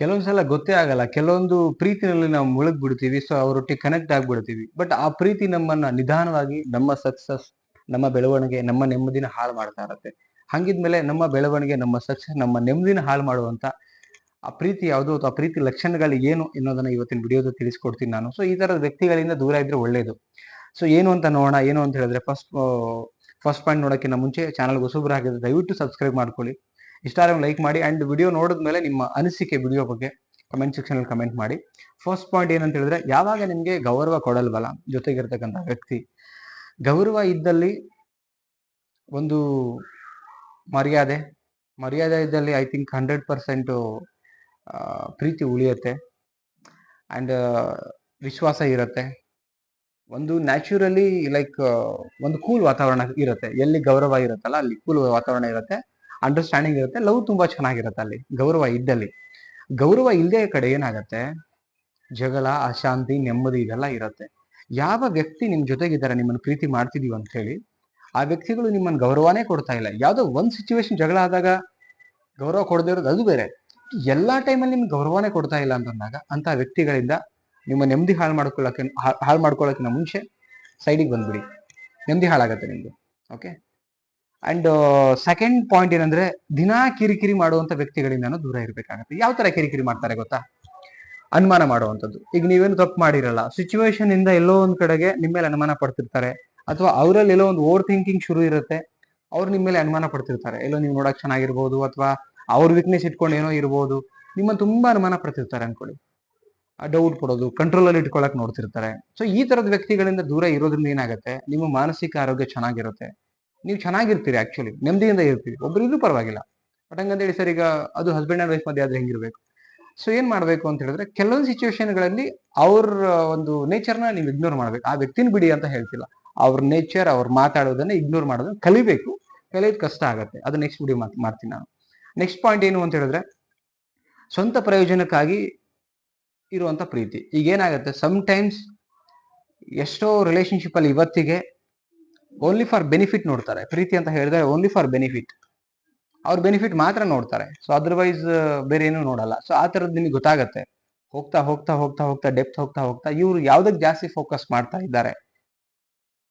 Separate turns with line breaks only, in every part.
ಕೆಲವೊಂದ್ ಸಲ ಗೊತ್ತೇ ಆಗಲ್ಲ. ಕೆಲವೊಂದು ಪ್ರೀತಿನಲ್ಲಿ ನಾವು ಮುಳುಗ್ ಬಿಡ್ತೀವಿ ಸೊ ಅವರೊಟ್ಟಿಗೆ ಕನೆಕ್ಟ್ ಆಗ್ಬಿಡ್ತೀವಿ. ಬಟ್ ಆ ಪ್ರೀತಿ ನಮ್ಮನ್ನ ನಿಧಾನವಾಗಿ ನಮ್ಮ ಸಕ್ಸಸ್ ನಮ್ಮ ಬೆಳವಣಿಗೆ, ನಮ್ಮ ನೆಮ್ಮದಿನ ಹಾಳು ಮಾಡ್ತಾ ಇರತ್ತೆ. ಹಂಗಿದ್ಮೇಲೆ ನಮ್ಮ ಬೆಳವಣಿಗೆ, ನಮ್ಮ ಸಕ್ಸಸ್ ನಮ್ಮ ನೆಮ್ಮದಿನ ಹಾಳು ಮಾಡುವಂತ ಆ ಪ್ರೀತಿ ಯಾವುದು ಅಥವಾ ಪ್ರೀತಿ ಲಕ್ಷಣಗಳು ಏನು ಅನ್ನೋದನ್ನ ಇವತ್ತಿನ ವಿಡಿಯೋದಲ್ಲಿ ತಿಳಿಸ್ಕೊಡ್ತೀನಿ ನಾನು. ಸೊ ಈ ತರದ ವ್ಯಕ್ತಿಗಳಿಂದ ದೂರ ಇದ್ರೆ ಒಳ್ಳೇದು. ಸೊ ಏನು ಅಂತ ನೋಡೋಣ, ಏನು ಅಂತ ಹೇಳಿದ್ರೆ ಫಸ್ಟ್ ಫಸ್ಟ್ ಪಾಯಿಂಟ್ ನೋಡೋಕ್ಕಿಂತ ಮುಂಚೆ ಚಾನಲ್ ಹಾಕಿದ್ರೆ ದಯವಿಟ್ಟು ಸಬ್ಸ್ಕ್ರೈಬ್ ಮಾಡ್ಕೊಳ್ಳಿ. ಇಷ್ಟ ಲೈಕ್ ಮಾಡಿ ಅಂಡ್ ವಿಡಿಯೋ ನೋಡಿದ ಮೇಲೆ ನಿಮ್ಮ ಅನಿಸಿಕೆ ವಿಡಿಯೋ ಬಗ್ಗೆ ಕಮೆಂಟ್ ಸೆಕ್ಷನಲ್ಲಿ ಕಮೆಂಟ್ ಮಾಡಿ. ಫಸ್ಟ್ ಪಾಯಿಂಟ್ ಏನಂತ ಹೇಳಿದ್ರೆ, ಯಾವಾಗ ನಿಮಗೆ ಗೌರವ ಕೊಡಲ್ವಲ್ಲ? ಜೊತೆಗಿರ್ತಕ್ಕಂಥ ವ್ಯಕ್ತಿ. ಗೌರವ ಇದ್ದಲ್ಲಿ ಒಂದು ಮರ್ಯಾದೆ ಮರ್ಯಾದೆ ಇದ್ದಲ್ಲಿ ಐ ಥಿಂಕ್ ಹಂಡ್ರೆಡ್ ಪರ್ಸೆಂಟು ಪ್ರೀತಿ ಉಳಿಯುತ್ತೆ. ಅಂಡ್ ವಿಶ್ವಾಸ ಇರುತ್ತೆ. ಒಂದು ನ್ಯಾಚುರಲಿ ಲೈಕ್ ಒಂದು ಕೂಲ್ ವಾತಾವರಣ ಇರುತ್ತೆ. ಎಲ್ಲಿ ಗೌರವ ಇರುತ್ತಲ್ಲ, ಅಲ್ಲಿ ಕೂಲ್ ವಾತಾವರಣ ಇರುತ್ತೆ. ಅಂಡರ್ಸ್ಟ್ಯಾಂಡಿಂಗ್ ಇರುತ್ತೆ ಲವ್ ತುಂಬಾ ಚೆನ್ನಾಗಿರುತ್ತೆ ಅಲ್ಲಿ, ಗೌರವ ಇದ್ದಲ್ಲಿ. ಗೌರವ ಇಲ್ಲದೆ ಕಡೆ ಏನಾಗತ್ತೆ? ಜಗಳ, ಅಶಾಂತಿ, ನೆಮ್ಮದಿ ಇದೆಲ್ಲ ಇರುತ್ತೆ. ಯಾವ ವ್ಯಕ್ತಿ ನಿಮ್ ಜೊತೆಗಿದ್ದಾರೆ, ನಿಮ್ಮನ್ನು ಪ್ರೀತಿ ಮಾಡ್ತಿದೀವಿ ಅಂತ ಹೇಳಿ, ಆ ವ್ಯಕ್ತಿಗಳು ನಿಮ್ಮನ್ನ ಗೌರವನೇ ಕೊಡ್ತಾ ಇಲ್ಲ. ಯಾವುದೋ ಒಂದು ಸಿಚುವೇಶನ್ ಜಗಳ ಆದಾಗ ಗೌರವ ಕೊಡದೇ ಇರೋದು ಅದು ಬೇರೆ. ಎಲ್ಲಾ ಟೈಮಲ್ಲಿ ನಿಮ್ಗೆ ಗೌರವನೇ ಕೊಡ್ತಾ ಇಲ್ಲ ಅಂತಂದಾಗ ಅಂತ ವ್ಯಕ್ತಿಗಳಿಂದ ನಿಮ್ಮ ನೆಮ್ಮದಿ ಹಾಳು ಮಾಡ್ಕೊಳ್ಳೋಕೆ ಹಾಳು ಮಾಡ್ಕೊಳ್ಳೋಕ್ಕಿಂತ ಮುಂಚೆ ಸೈಡಿಗೆ ಬಂದ್ಬಿಡಿ. ನೆಮ್ಮದಿ ಹಾಳಾಗತ್ತೆ ನಿಮ್ದು ಓಕೆ ಅಂಡ್ ಸೆಕೆಂಡ್ ಪಾಯಿಂಟ್ ಏನಂದ್ರೆ, ದಿನಾ ಕಿರಿಕಿರಿ ಮಾಡುವಂತ ವ್ಯಕ್ತಿಗಳಿಂದ ದೂರ ಇರಬೇಕಾಗತ್ತೆ. ಯಾವ ತರ ಕಿರಿಕಿರಿ ಮಾಡ್ತಾರೆ ಗೊತ್ತಾ? ಅನುಮಾನ ಮಾಡುವಂಥದ್ದು. ಈಗ ನೀವೇನು ತಪ್ಪು ಮಾಡಿರಲ್ಲ. ಸಿಚುವೇಶನ್ ಇಂದ ಎಲ್ಲೋ ಒಂದ್ ಕಡೆಗೆ ನಿಮ್ಮ ಮೇಲೆ ಅನುಮಾನ ಪಡ್ತಿರ್ತಾರೆ. ಅಥವಾ ಅವರಲ್ಲಿ ಎಲ್ಲೋ ಒಂದು ಓವರ್ ಥಿಂಕಿಂಗ್ ಶುರು ಇರುತ್ತೆ. ಅವ್ರು ನಿಮ್ಮ ಮೇಲೆ ಅನುಮಾನ ಪಡ್ತಿರ್ತಾರೆ. ಎಲ್ಲೋ ನೀವು ನೋಡಕ್ ಚೆನ್ನಾಗಿರ್ಬೋದು ಅಥವಾ ಅವ್ರ ವೀಕ್ನೆಸ್ ಇಟ್ಕೊಂಡು ಏನೋ ಇರ್ಬೋದು. ನಿಮ್ಮ ತುಂಬಾ ಅನುಮಾನ ಪಡ್ತಿರ್ತಾರೆ ಅನ್ಕೊಳ್ಳಿ. ಡೌಟ್ ಕೊಡೋದು ಕಂಟ್ರೋಲ್ ಅಲ್ಲಿ ಇಟ್ಕೊಳಕ್ ನೋಡ್ತಿರ್ತಾರೆ. ಸೊ ಈ ತರದ ವ್ಯಕ್ತಿಗಳಿಂದ ದೂರ ಇರೋದ್ರಿಂದ ಏನಾಗುತ್ತೆ? ನಿಮ್ಮ ಮಾನಸಿಕ ಆರೋಗ್ಯ ಚೆನ್ನಾಗಿರುತ್ತೆ. ನೀವು ಚೆನ್ನಾಗಿರ್ತೀರಿ ಆಕ್ಚುಲಿ ನೆಮ್ಮದಿಯಿಂದ ಇರ್ತೀರಿ. ಇದು ಪರವಾಗಿಲ್ಲ. ಬಟ್ ಹಂಗಂತೇಳಿ ಸರ್ ಈಗ ಅದು ಹಸ್ಬೆಂಡ್ ಅಂಡ್ ವೈಫ್ ಮಧ್ಯೆ ಆದ್ರೆ ಹೆಂಗಿರ್ಬೇಕು? ಸೊ ಏನ್ ಮಾಡ್ಬೇಕು ಅಂತ ಹೇಳಿದ್ರೆ, ಕೆಲವೊಂದು ಸಿಚುವೇಶನ್ಗಳಲ್ಲಿ ಅವ್ರ ಒಂದು ನೇಚರ್ನ ನೀವು ಇಗ್ನೋರ್ ಮಾಡ್ಬೇಕು. ಆ ವ್ಯಕ್ತಿನ ಬಿಡಿ ಅಂತ ಹೇಳ್ತಿಲ್ಲ. ಅವ್ರ ನೇಚರ್ ಅವ್ರ ಮಾತಾಡೋದನ್ನ ಇಗ್ನೋರ್ ಮಾಡೋದನ್ನ ಕಲಿಬೇಕು. ಕಲಿಯೋದು ಕಷ್ಟ ಆಗುತ್ತೆ. ಅದು ನೆಕ್ಸ್ಟ್ ವಿಡಿಯೋ ಮಾಡ್ತೀನಿ ನಾನು. ನೆಕ್ಸ್ಟ್ ಪಾಯಿಂಟ್ ಏನು ಅಂತ ಹೇಳಿದ್ರೆ, ಸ್ವಂತ ಪ್ರಯೋಜನಕ್ಕಾಗಿ ಇರುವಂತ ಪ್ರೀತಿ. ಈಗ ಏನಾಗುತ್ತೆ ಸಮ್ ಟೈಮ್ಸ್ ಎಷ್ಟೋ ರಿಲೇಶನ್ಶಿಪ್ ಅಲ್ಲಿ ಇವತ್ತಿಗೆ ಓನ್ಲಿ ಫಾರ್ ಬೆನಿಫಿಟ್ ನೋಡ್ತಾರೆ. ಪ್ರೀತಿ ಅಂತ ಹೇಳಿದ್ರೆ ಓನ್ಲಿ ಫಾರ್ ಬೆನಿಫಿಟ್ ಅವ್ರ ಬೆನಿಫಿಟ್ ಮಾತ್ರ ನೋಡ್ತಾರೆ. ಸೊ ಅದರ್ವೈಸ್ ಬೇರೆ ಏನು ನೋಡಲ್ಲ. ಸೊ ಆ ತರದ್ ನಿಮಗೆ ಗೊತ್ತಾಗತ್ತೆ. ಹೋಗ್ತಾ ಹೋಗ್ತಾ ಹೋಗ್ತಾ ಹೋಗ್ತಾ ಡೆಪ್ತ್ ಹೋಗ್ತಾ ಹೋಗ್ತಾ ಇವ್ರು ಯಾವ್ದಕ್ ಜಾಸ್ತಿ ಫೋಕಸ್ ಮಾಡ್ತಾ ಇದ್ದಾರೆ?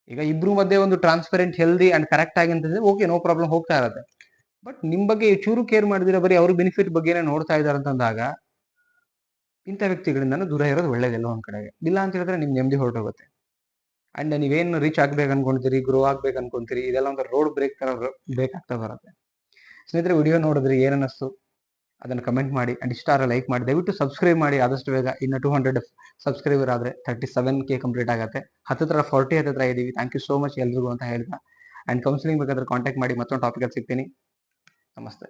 ಈಗ ಇಬ್ರು ಮಧ್ಯೆ ಒಂದು ಟ್ರಾನ್ಸ್ಪರೆಂಟ್ ಹೆಲ್ದಿ ಅಂಡ್ ಕರೆಕ್ಟ್ ಆಗಿ ಅಂತಂದ್ರೆ ಓಕೆ ನೋ ಪ್ರಾಬ್ಲಮ್ ಹೋಗ್ತಾ ಇರತ್ತೆ. ಬಟ್ ನಿಮ್ ಬಗ್ಗೆ ಚೂರು ಕೇರ್ ಮಾಡಿದ್ರೆ ಬರೀ ಅವ್ರ ಬೆನಿಫಿಟ್ ಬಗ್ಗೆನೇ ನೋಡ್ತಾ ಇದಾರೆ ಅಂತಂದಾಗ ಇಂಥ ವ್ಯಕ್ತಿಗಳಿಂದ ದೂರ ಇರೋದು ಒಳ್ಳೇದಿಲ್ಲ ಒಂದ್ ಕಡೆಗೆ? ಇಲ್ಲ ಅಂತ ಹೇಳಿದ್ರೆ ನಿಮ್ ನೆಮ್ಮದಿ ಹೊರಟೋಗುತ್ತೆ. ಅಂಡ್ ನೀವೇನು ರೀಚ್ ಆಗ್ಬೇಕು ಅನ್ಕೊಂತೀರಿ ಗ್ರೋ ಆಗ್ಬೇಕು ಅನ್ಕೊಂತೀರಿ, ಇದೆಲ್ಲ ಒಂದು ರೋಡ್ ಬ್ರೇಕ್ ತರ ಬೇಕಾಗ್ತಾ ಬರುತ್ತೆ. ಸ್ನೇಹಿತರೆ ವಿಡಿಯೋ ನೋಡಿದ್ರಿ ಏನನ್ನಿಸ್ತು ಅದನ್ನು ಕಮೆಂಟ್ ಮಾಡಿ ಅಂಡ್ ಇಷ್ಟ ಲೈಕ್ ಮಾಡಿ. ದಯವಿಟ್ಟು ಸಬ್ಸ್ಕ್ರೈಬ್ ಮಾಡಿ, ಆದಷ್ಟು ಬೇಗ. ಇನ್ನು ಟೂ ಹಂಡ್ರೆಡ್ ಸಬ್ಸ್ಕ್ರೈಬರ್ ಆದ್ರೆ ತರ್ಟಿ ಸೆವೆನ್ ಕೆ ಕಂಪ್ಲೀಟ್ ಆಗುತ್ತೆ. ಹತ್ತಿರ ಫಾರ್ಟಿ ಹತ್ತಿರ ಇದೀವಿ. ಥ್ಯಾಂಕ್ ಯು ಸೋ ಮಚ್ ಎಲ್ರಿಗೂ ಅಂತ ಹೇಳ್ತಾ. ಅಂಡ್ ಕೌನ್ಸಿಲಿಂಗ್ ಬೇಕಾದ್ರೆ ಕಾಂಟ್ಯಾಕ್ಟ್ ಮಾಡಿ, ಮತ್ತೊಂದು ಟಾಪಿಕಲ್ಲಿ ಸಿಗ್ತೀನಿ. ನಮಸ್ತೆ.